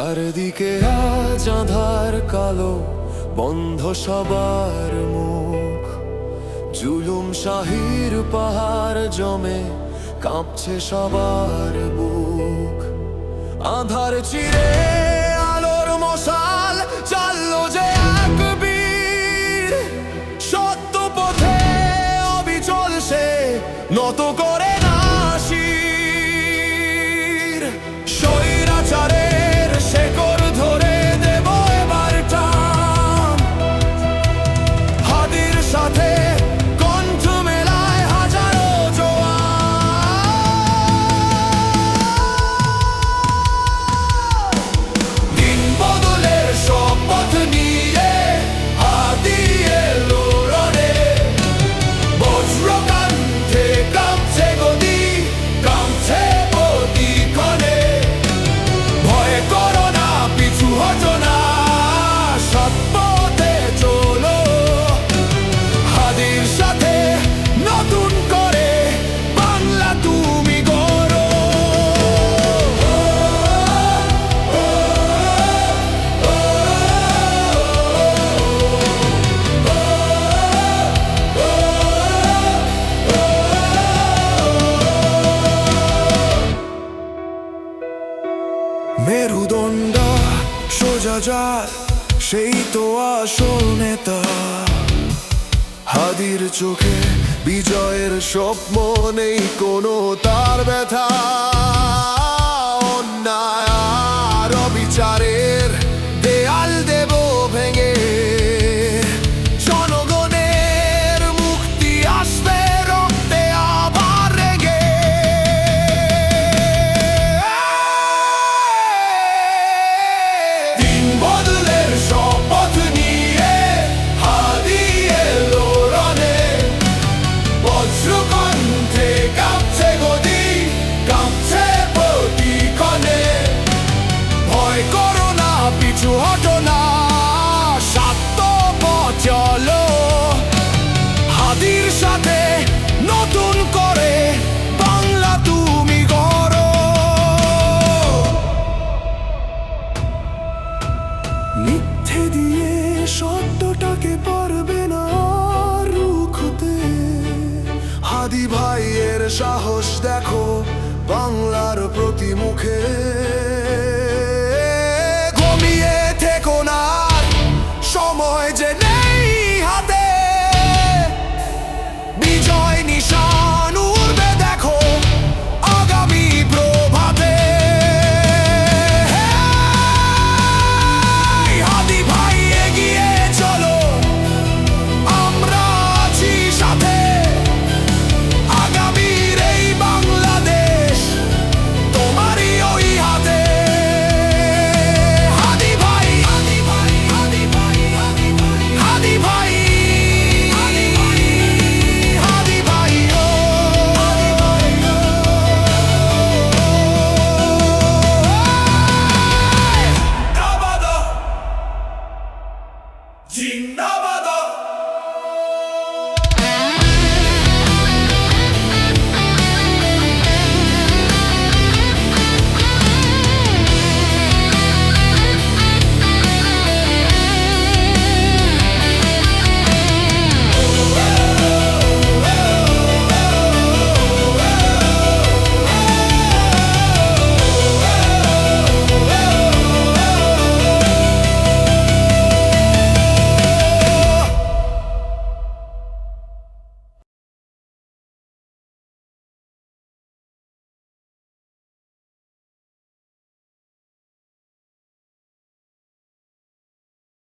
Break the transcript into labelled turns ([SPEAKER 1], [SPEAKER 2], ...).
[SPEAKER 1] চারদিকে আজ আধার কালো, বন্ধ সবার মুখ। জুলুম শাহির পাহাড় জমে, কাঁপছে সবার বুক। আধার চিরে আলোর মশাল চাললো যে এক বীর সত্য পথে অবিচল সে নত মেরুদণ্ড, সোজা যার সেই তো আসল নেতা। হাদির চোখে বিজয়ের স্বপ্ন নেই, কোনো তার ব্যথা। অন্যায় আর বিচারের দেয়াল দেব সাহস দেখো বাংলার প্রতি মুখে